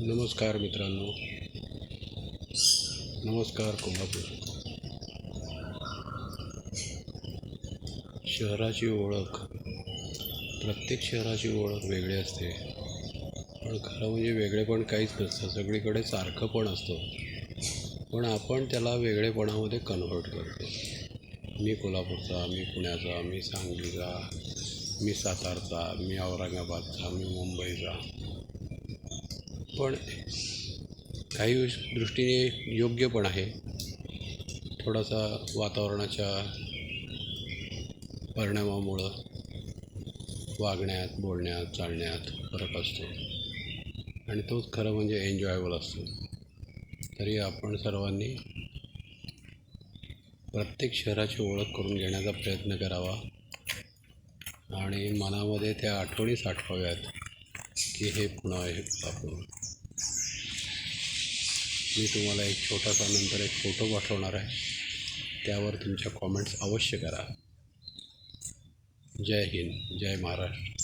नमस्कार मित्रांनो. नमस्कार कोल्हापूर. शहराची ओळख. प्रत्येक शहराची ओळख वेगळी असते. पण खरं म्हणजे वेगळेपण काहीच नसतं. सगळीकडे सारखं पण असतं. पण आपण त्याला वेगळेपणामध्ये कन्व्हर्ट करतो. मी कोल्हापूरचा मी पुण्याचा मी सांगलीचा मी सातारचा मी औरंगाबादचा मी मुंबईचा. पण काही दृष्टीने योग्य पण आहे. थोडासा वातावरणाच्या परिणामामुळं वागण्यात बोलण्यात चालण्यात फरक असतो. आणि तोच खरं म्हणजे एन्जॉयबल असतो. तरी आपण सर्वांनी प्रत्येक शहराची ओळख करून घेण्याचा प्रयत्न करावा. आणि मनामध्ये त्या आठवणी साठवाव्यात की हे पुन्हा हे आपण मी तुम्हाला एक छोटासा नंतर एक फोटो पाठवणार आहे. त्यावर तुमच्या कॉमेंट्स अवश्य करा. जय हिंद जय महाराष्ट्र.